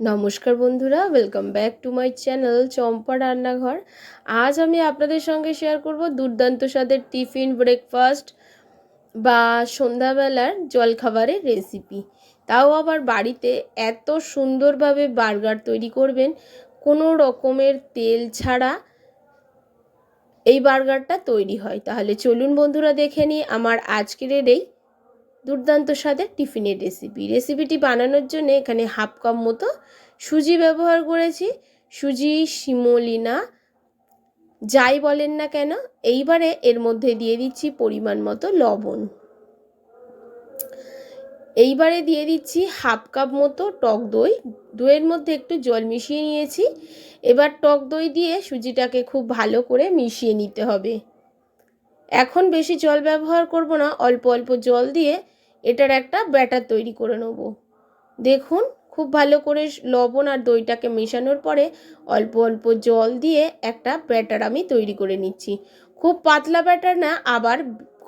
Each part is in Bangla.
নমস্কার বন্ধুরা welcome back to my channel Champa Rannaghar. আজ আমি আপনাদের সঙ্গে শেয়ার করব দুর্দান্ত স্বাদের টিফিন ব্রেকফাস্ট বা সন্ধ্যাবেলার জলখাবারের রেসিপি তাও আবার বাড়িতে এত সুন্দরভাবে বার্গার তৈরি করবেন, কোনো রকমের তেল ছাড়া এই বার্গারটা তৈরি হয়। তাহলে চলুন বন্ধুরা দেখে নিই আমার আজকের এই দুর্দান্ত স্বাদের টিফিনের রেসিপি রেসিপিটি বানানোর জন্য এখানে হাফ কাপ মতো সুজি ব্যবহার করেছি। সুজি সিমোলিনা যাই বলেন না কেন, এইবারে এর মধ্যে দিয়ে দিচ্ছি পরিমাণ মতো লবণ। এইবারে দিয়ে দিচ্ছি হাফ কাপ মতো টক দই। দইয়ের মধ্যে একটু জল মিশিয়ে নিয়েছি। এবার টক দই দিয়ে সুজিটাকে খুব ভালো করে মিশিয়ে নিতে হবে। এখন বেশি জল ব্যবহার করব না, অল্প অল্প জল দিয়ে এটার একটা ব্যাটার তৈরি করে নেব। দেখুন, খুব ভালো করে লবণ আর দইটাকে মেশানোর পরে অল্প অল্প জল দিয়ে একটা ব্যাটার আমি তৈরি করে নিচ্ছি। খুব পাতলা ব্যাটার না, আবার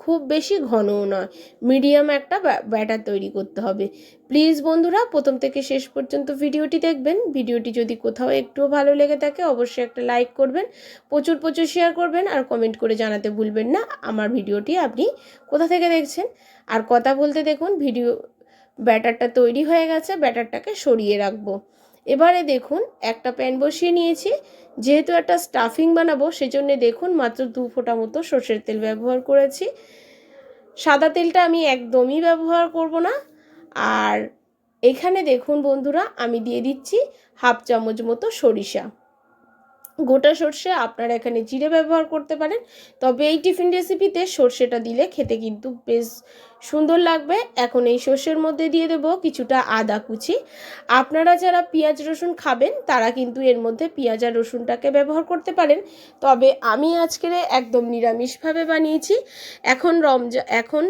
খুব বেশি ঘনও নয়। মিডিয়াম একটা ব্যাটার তৈরি করতে হবে। প্লিজ বন্ধুরা, প্রথম থেকে শেষ পর্যন্ত ভিডিওটি দেখবেন। ভিডিওটি যদি কোথাও একটুও ভালো লেগে থাকে, অবশ্যই একটা লাইক করবেন, প্রচুর প্রচুর শেয়ার করবেন আর কমেন্ট করে জানাতে ভুলবেন না আমার ভিডিওটি আপনি কোথা থেকে দেখছেন। আর কথা বলতে দেখুন, ভিডিও ব্যাটারটা তৈরি হয়ে গেছে, ব্যাটারটাকে সরিয়ে রাখব। এবারে দেখুন, একটা প্যান বসিয়ে নিয়েছি। যেহেতু একটা স্টাফিং বানাবো, সেজন্য দেখুন মাত্র দু ফোঁটা মতো সর্ষের তেল ব্যবহার করেছি। সাদা তেলটা আমি একদমই ব্যবহার করব না। আর এখানে দেখুন বন্ধুরা, আমি দিয়ে দিচ্ছি হাফ চামচ মতো সরিষা। গোটা সর্ষে আপনারা এখানে জিরে ব্যবহার করতে পারেন। তবে এই টিফিন রেসিপিতে সর্ষেটা দিলে খেতে কিন্তু বেশ সুন্দর লাগবে। এখন এই সর্ষের মধ্যে দিয়ে দেবো কিছুটা আদা কুচি। আপনারা যারা পেঁয়াজ, রসুন খাবেন, তারা কিন্তু এর মধ্যে পেঁয়াজ আর রসুনটাকে ব্যবহার করতে পারেন। তবে আমি আজকের একদম নিরামিষভাবে বানিয়েছি। এখন রমজা, এখন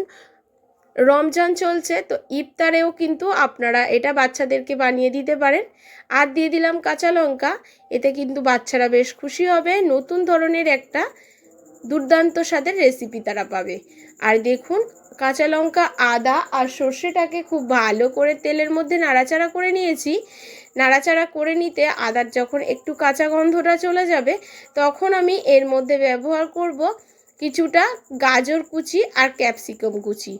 রমজান চলছে, তো ইফতারেও কিন্তু আপনারা এটা বাচ্চাদেরকে বানিয়ে দিতে পারেন। আর দিয়ে দিলাম কাঁচা লঙ্কা, এতে কিন্তু বাচ্চারা বেশ খুশি হবে। নতুন ধরনের একটা দুর্দান্ত স্বাদের রেসিপি তারা পাবে। আর দেখুন, কাঁচা লঙ্কা, আদা আর সর্ষেটাকে খুব ভালো করে তেলের মধ্যে নাড়াচাড়া করে নিয়েছি। নাড়াচাড়া করে নিতে আদার যখন একটু কাঁচা গন্ধটা চলে যাবে, তখন আমি এর মধ্যে ব্যবহার করব কিছুটা গাজর কুচি আর ক্যাপসিকাম কুচি।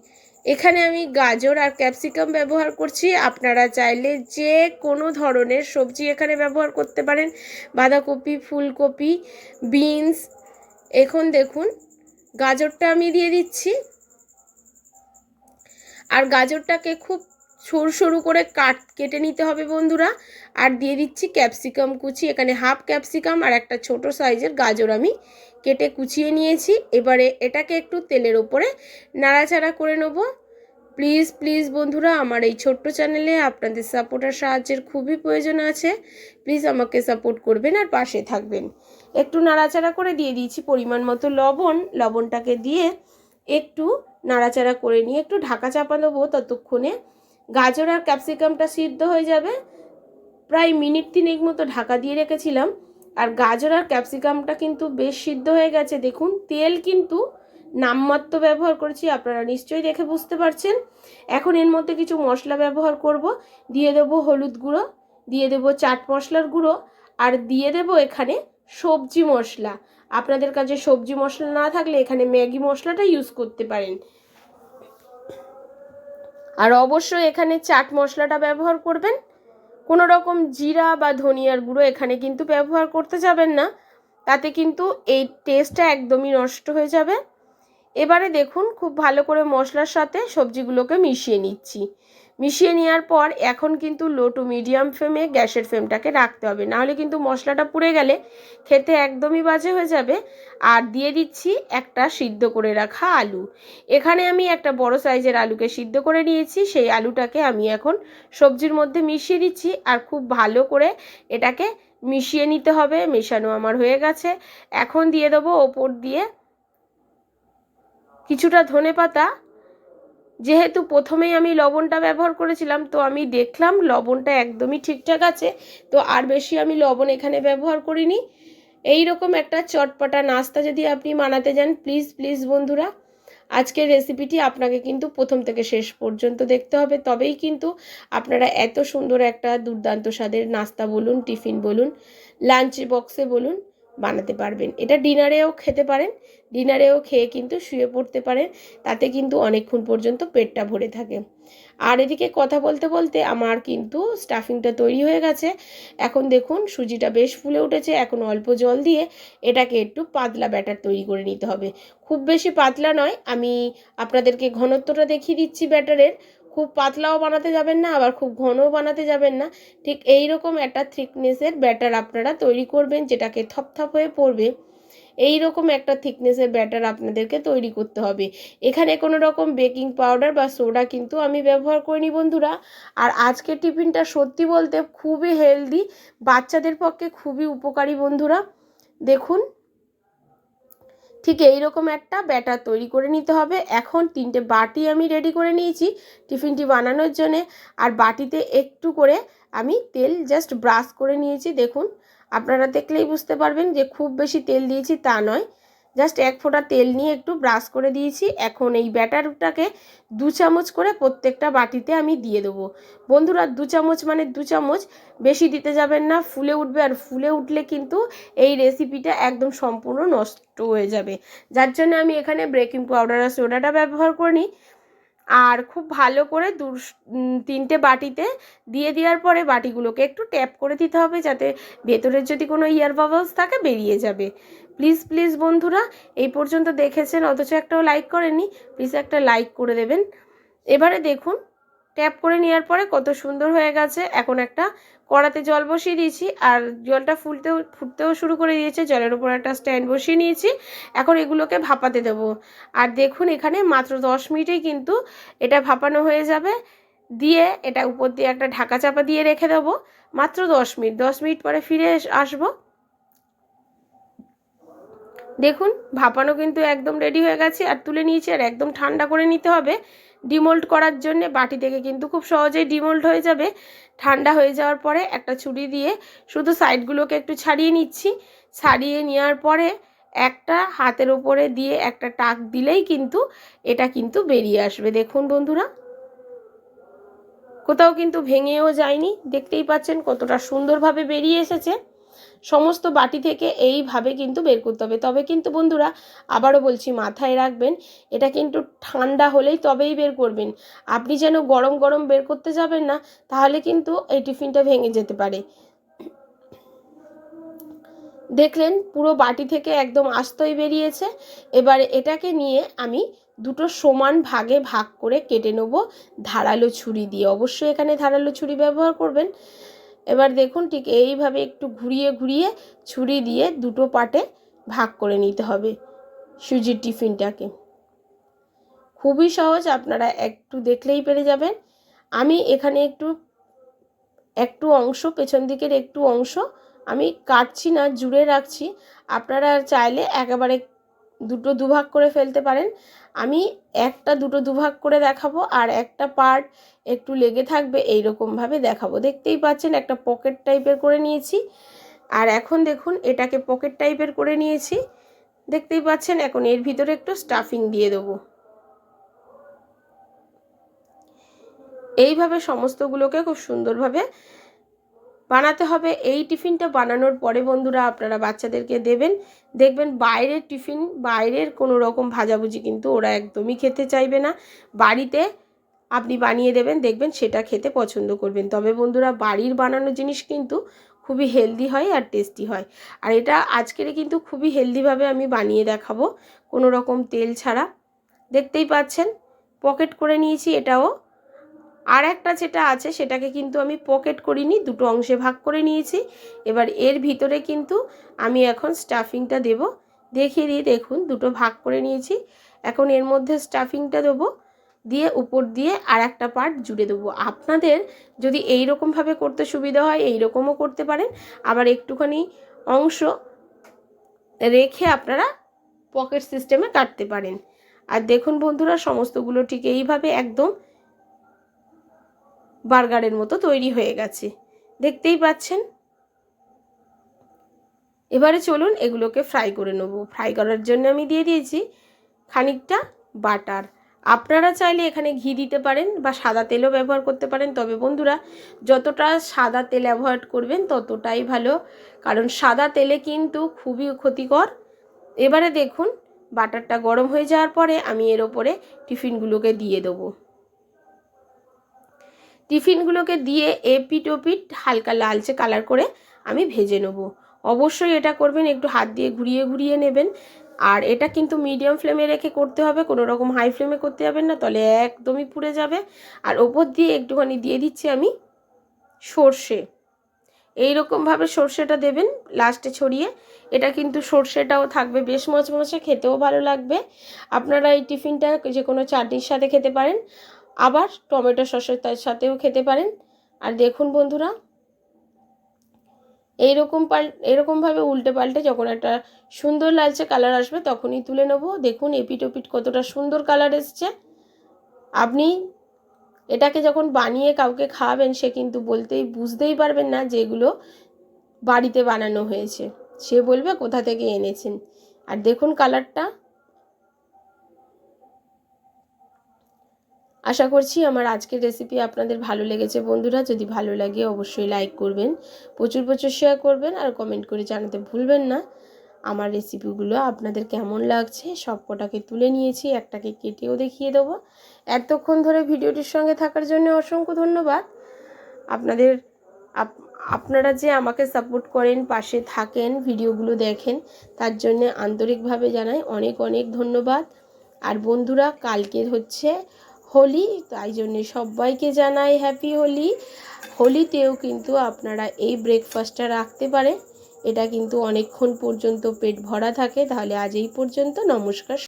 এখানে আমি গাজর আর ক্যাপসিকাম ব্যবহার করছি। আপনারা চাইলে যে কোনো ধরনের সবজি এখানে ব্যবহার করতে পারেন। বাঁধাকপি, ফুলকপি, বিনস। এখন দেখুন, গাজরটা আমি দিয়ে দিচ্ছি। আর গাজরটাকে খুব সরু সরু করে কাট, কেটে নিতে হবে বন্ধুরা। আর দিয়ে দিচ্ছি ক্যাপসিকাম কুচি। এখানে হাফ ক্যাপসিকাম আর একটা ছোট সাইজের গাজর আমি কেটে কুচিয়ে নিয়েছি। এবারে এটাকে একটু তেলের ওপরে নাড়াচাড়া করে নেব। প্লিজ প্লিজ বন্ধুরা, আমার এই ছোট্ট চ্যানেলে আপনাদের সাপোর্ট আর সাহায্যের খুবই প্রয়োজন আছে। প্লিজ আমাকে সাপোর্ট করবেন আর পাশে থাকবেন। একটু নাড়াচাড়া করে দিয়ে দিয়েছি পরিমাণ মতো লবণ। লবণটাকে দিয়ে একটু নাড়াচাড়া করে নিয়ে একটু ঢাকা চাপা দেবো ততক্ষণে। গাজর আর ক্যাপসিকামটা সিদ্ধ হয়ে যাবে। প্রায় মিনিট তিনেক মতো ঢাকা দিয়ে রেখেছিলাম। আর গাজর আর ক্যাপসিকামটা কিন্তু বেশ সিদ্ধ হয়ে গেছে। দেখুন, তেল কিন্তু নামমাত্র ব্যবহার করেছি, আপনারা নিশ্চয়ই দেখে বুঝতে পারছেন। এখন এর মধ্যে কিছু মশলা ব্যবহার করব। দিয়ে দেব হলুদ গুঁড়ো, দিয়ে দেব চাট মশলার গুঁড়ো, আর দিয়ে দেব এখানে সবজি মশলা। আপনাদের কাছে সবজি মশলা না থাকলে এখানে ম্যাগি মশলাটা ইউজ করতে পারেন। আর অবশ্যই এখানে চাট মশলাটা ব্যবহার করবেন। কোনো রকম জিরা বা ধনিয়ার গুঁড়ো এখানে কিন্তু ব্যবহার করতে যাবেন না। তাতে কিন্তু এই টেস্টটা একদমই নষ্ট হয়ে যাবে। এবারে দেখুন, খুব ভালো করে মশলার সাথে সবজিগুলোকে মিশিয়ে নিচ্ছি। মিশিয়ে নেওয়ার পর এখন কিন্তু লো টু মিডিয়াম ফ্লেমে গ্যাসের ফ্লেমটাকে রাখতে হবে। নাহলে কিন্তু মশলাটা পুড়ে গেলে খেতে একদমই বাজে হয়ে যাবে। আর দিয়ে দিচ্ছি একটা সিদ্ধ করে রাখা আলু। এখানে আমি একটা বড় সাইজের আলুকে সিদ্ধ করে নিয়েছি। সেই আলুটাকে আমি এখন সবজির মধ্যে মিশিয়ে দিচ্ছি। আর খুব ভালো করে এটাকে মিশিয়ে নিতে হবে। মেশানো আমার হয়ে গেছে। এখন দিয়ে দেবো ওপর দিয়ে কিছুটা ধনে পাতা যেহেতু প্রথমেই আমি লবণটা ব্যবহার করেছিলাম, তো আমি দেখলাম লবণটা একদমই ঠিকঠাক আছে, তো আর বেশি আমি লবণ এখানে ব্যবহার করিনি। এই রকম একটা চটপটা নাস্তা যদি আপনি বানাতে যান প্লিজ প্লিজ বন্ধুরা, আজকের রেসিপিটি আপনাকে কিন্তু প্রথম থেকে শেষ পর্যন্ত দেখতে হবে। তবেই কিন্তু আপনারা এত সুন্দর একটা দুর্দান্ত স্বাদের নাস্তা বলুন, টিফিন বলুন লাঞ্চ বক্সে বলুন বানাতে পারবেন। এটা ডিনারেও খেতে পারেন, ডিনারেও খেয়ে কিন্তু শুয়ে পড়তে পারেন, তাতে কিন্তু অনেকক্ষণ পর্যন্ত পেটটা ভরে থাকে। আর এদিকে কথা বলতে বলতে আমার কিন্তু স্টাফিংটা তৈরি হয়ে গেছে। এখন দেখুন, সুজিটা বেশ ফুলে উঠেছে। এখন অল্প জল দিয়ে এটাকে একটু পাতলা ব্যাটার তৈরি করে নিতে হবে। খুব বেশি পাতলা নয়, আমি আপনাদেরকে ঘনত্বটা দেখিয়ে দিচ্ছি ব্যাটারের। খুব পাতলাও বানাতে যাবেন না, আবার খুব ঘনও বানাতে যাবেন না। ঠিক এই রকম একটা থিকনেসের ব্যাটার আপনারা তৈরি করবেন, যেটাকে থপথপ হয়ে পড়বে। এই রকম একটা থিকনেসের ব্যাটার আপনাদেরকে তৈরি করতে হবে। এখানে কোনো রকম বেকিং পাউডার বা সোডা কিন্তু আমি ব্যবহার করিনি বন্ধুরা। আর আজকের টিফিনটা সত্যি বলতে খুবই হেলদি বাচ্চাদের পক্ষে খুবই উপকারী বন্ধুরা। দেখুন ঠিক এই রকম একটা ব্যাটার তৈরি করে নিতে হবে। এখন তিনটে বাটি আমি রেডি করে নিয়েছি টিফিনটি বানানোর জন্যে। আর বাটিতে একটু করে আমি তেল জাস্ট ব্রাশ করে নিয়েছি। দেখুন, আপনারা দেখলেই বুঝতে পারবেন যে খুব বেশি তেল দিয়েছি তা নয়। জাস্ট এক ফোঁটা তেল নিয়ে একটু ব্রাশ করে দিয়েছি। এখন এই ব্যাটারটাকে দু চামচ করে প্রত্যেকটা বাটিতে আমি দিয়ে দেবো। বন্ধুরা, দু চামচ মানে দু চামচ, বেশি দিতে যাবেন না, ফুলে উঠবে আর ফুলে উঠলে কিন্তু এই রেসিপিটা একদম সম্পূর্ণ নষ্ট হয়ে যাবে। যার জন্য আমি এখানে ব্রেকিং পাউডার আর সোডাটা ব্যবহার করিনি। আর খুব ভালো করে দু তিনটে বাটিতে দিয়ে দেওয়ার পরে বাটিগুলোকে একটু ট্যাপ করে দিতে হবে যাতে ভেতরের যদি কোনো ইয়ার বাবলস থাকে, বেরিয়ে যাবে। প্লিজ প্লিজ বন্ধুরা, এই পর্যন্ত দেখেছেন, অথচ একটাও লাইক করেননি। প্লিজ একটা লাইক করে দেবেন। এবারে দেখুন ট্যাপ করে নেওয়ার পরে কত সুন্দর হয়ে গেছে। এখন একটা কড়াতে জল বসিয়ে দিয়েছি, আর জলটা ফুলতেও, ফুটতেও শুরু করে দিয়েছে। জলের উপর একটা স্ট্যান্ড বসিয়ে নিয়েছি। এখন এগুলোকে ভাপাতে দেব। আর দেখুন, এখানে মাত্র দশ মিনিটেই কিন্তু এটা ভাপানো হয়ে যাবে। দিয়ে এটা উপর দিয়ে একটা ঢাকা চাপা দিয়ে রেখে দেবো। মাত্র দশ মিনিট দশ মিনিট পরে ফিরে আসব। দেখুন, ভাপানো কিন্তু একদম রেডি হয়ে গেছে আর তুলে নিয়েছি আর একদম ঠান্ডা করে নিতে হবে। ডিমোল্ড করার জন্য বাটি থেকে কিন্তু খুব সহজেই ডিমোল্ড হয়ে যাবে। ঠান্ডা হয়ে যাওয়ার পরে একটা ছুরি দিয়ে শুধু সাইডগুলোকে একটু ছাড়িয়ে নিচ্ছি। ছাড়িয়ে নেওয়ার পরে একটা হাতের ওপরে দিয়ে একটা টাক দিলেই কিন্তু এটা কিন্তু বেরিয়ে আসবে। দেখুন বন্ধুরা, কোথাও কিন্তু ভেঙেও যায়নি। দেখতেই পাচ্ছেন কতটা সুন্দরভাবে বেরিয়ে এসেছে। সমস্ত বাটি থেকে এইভাবে কিন্তু বের করতে হবে। তবে কিন্তু বন্ধুরা, আবারও বলছি, মাথায় রাখবেন, এটা কিন্তু ঠান্ডা হলেই তবেই বের করবেন। আপনি যেন গরম গরম বের করতে যাবেন না, তাহলে কিন্তু এই টিফিনটা ভেঙে যেতে পারে। দেখলেন, পুরো বাটি থেকে একদম আস্তই বেরিয়েছে। এবার এটাকে নিয়ে আমি দুটো সমান ভাগে ভাগ করে কেটে নেব ধারালো ছুরি দিয়ে। অবশ্যই এখানে ধারালো ছুরি ব্যবহার করবেন। এবার দেখুন ঠিক এইভাবে একটু ঘুরিয়ে ঘুরিয়ে ছুরি দিয়ে দুটো পাটে ভাগ করে নিতে হবে সুজির টিফিনটাকে। খুবই সহজ, আপনারা একটু দেখলেই পেরে যাবেন। আমি এখানে একটু একটু অংশ, পেছন দিকের একটু অংশ আমি কাটছি না, জুড়ে রাখছি। আপনারা চাইলে একেবারে দুটো দুভাগ করে ফেলতে পারেন। আমি একটা দুটো দুভাগ করে দেখাবো আর একটা পার্ট একটু লেগে থাকবে এই রকমভাবে দেখাবো। দেখতেই পাচ্ছেন একটা পকেট টাইপের করে নিয়েছি। আর এখন দেখুন এটাকে পকেট টাইপের করে নিয়েছি। দেখতেই পাচ্ছেন এখন এর ভিতরে একটু স্টাফিং দিয়ে দেবো। এইভাবে সমস্তগুলোকে খুব সুন্দরভাবে বানাতে হবে। এই টিফিনটা বানানোর পরে বন্ধুরা আপনারা বাচ্চাদেরকে দেবেন। দেখবেন বাইরের টিফিন, বাইরের কোনো রকম ভাজাভুজি কিন্তু ওরা একদমই খেতে চাইবে না। বাড়িতে আপনি বানিয়ে দেবেন, দেখবেন সেটা খেতে পছন্দ করবেন। তবে বন্ধুরা বাড়ির বানানো জিনিস কিন্তু খুবই হেলদি হয় আর টেস্টি হয়। আর এটা আজকের কিন্তু খুবই হেলদিভাবে আমি বানিয়ে দেখাবো। কোনো রকম তেল ছাড়া। দেখতেই পাচ্ছেন, পকেট করে নিয়েছি এটাও। আর একটা যেটা আছে, সেটাকে কিন্তু আমি পকেট করিনি, দুটো অংশে ভাগ করে নিয়েছি। এবার এর ভিতরে কিন্তু আমি এখন স্টাফিংটা দেব। দেখিয়ে দিয়ে দেখুন, দুটো ভাগ করে নিয়েছি। এখন এর মধ্যে স্টাফিংটা দেবো, দিয়ে উপর দিয়ে আর একটা পার্ট জুড়ে দেবো। আপনাদের যদি এই রকমভাবে করতে সুবিধা হয় এই রকমও করতে পারেন। আবার একটুখানি অংশ রেখে আপনারা পকেট সিস্টেমে কাটতে পারেন। আর দেখুন বন্ধুরা, সমস্তগুলো ঠিক এইভাবে একদম বার্গারের মতো তৈরি হয়ে গেছে। দেখতেই পাচ্ছেন? এবারে চলুন এগুলোকে ফ্রাই করে নেব। ফ্রাই করার জন্য আমি দিয়ে দিয়েছি খানিকটা বাটার। আপনারা চাইলে এখানে ঘি দিতে পারেন বা সাদা তেলও ব্যবহার করতে পারেন। তবে বন্ধুরা, যতটা সাদা তেল অ্যাভয়েড করবেন ততটাই ভালো। কারণ সাদা তেলে কিন্তু খুবই ক্ষতিকর। এবারে দেখুন, বাটারটা গরম হয়ে যাওয়ার পরে আমি এর ওপরে টিফিনগুলোকে দিয়ে দেবো। টিফিনগুলোকে দিয়ে এপিট ওপিট হালকা লালচে কালার করে আমি ভেজে নেব। অবশ্যই এটা করবেন, একটু হাত দিয়ে ঘুরিয়ে ঘুরিয়ে নেবেন। আর এটা কিন্তু মিডিয়াম ফ্লেমে রেখে করতে হবে, কোনো রকম হাই ফ্লেমে করতে যাবেন না তাহলে একদমই পুড়ে যাবে। আর ওপর দিয়ে একটুখানি দিয়ে দিচ্ছি আমি সর্ষে। এই রকমভাবে সর্ষেটা দেবেন লাস্টে ছড়িয়ে। এটা কিন্তু সর্ষেটাও থাকবে, বেশ মচমচে, খেতেও ভালো লাগবে। আপনারা এই টিফিনটা যে কোনো চাটনির সাথে খেতে পারেন। আবার টমেটো সসের তার সাথেও খেতে পারেন। আর দেখুন বন্ধুরা, এইরকম পাল এরকমভাবে উল্টে পাল্টে যখন একটা সুন্দর লালচে কালার আসবে তখনই তুলে নেব। দেখুন এপিট ওপিট কতটা সুন্দর কালার এসছে। আপনি এটাকে যখন বানিয়ে কাউকে খাওয়াবেন, সে কিন্তু বলতেই, বুঝতেই পারবেন না যে এগুলো বাড়িতে বানানো হয়েছে। সে বলবে, কোথা থেকে এনেছেন? আর দেখুন কালারটা। আশা করছি আমার আজকের রেসিপি আপনাদের ভালো লেগেছে বন্ধুরা। যদি ভালো লাগে অবশ্যই লাইক করবেন, প্রচুর প্রচুর শেয়ার করবেন আর কমেন্ট করে জানাতে ভুলবেন না। আমার রেসিপিগুলো আপনাদের কেমন লাগছে সব কটাকে তুলে নিয়েছি, একটাকে কেটেও দেখিয়ে দেবো। এতক্ষণ ধরে ভিডিওটির সঙ্গে থাকার জন্য অসংখ্য ধন্যবাদ। আপনাদের আপনারা যে আমাকে সাপোর্ট করেন, পাশে থাকেন ভিডিওগুলো দেখেন, তার জন্য আন্তরিকভাবে জানাই অনেক অনেক ধন্যবাদ। আর বন্ধুরা, কালকের হচ্ছে হোলি, তাই জন্যে সবাইকে জানাই হ্যাপি হোলি। হোলিতেও কিন্তু আপনারা এই ব্রেকফাস্টটা রাখতে পারেন। এটা কিন্তু অনেকক্ষণ পর্যন্ত পেট ভরা থাকে, তাহলে আজ এই পর্যন্ত। নমস্কার।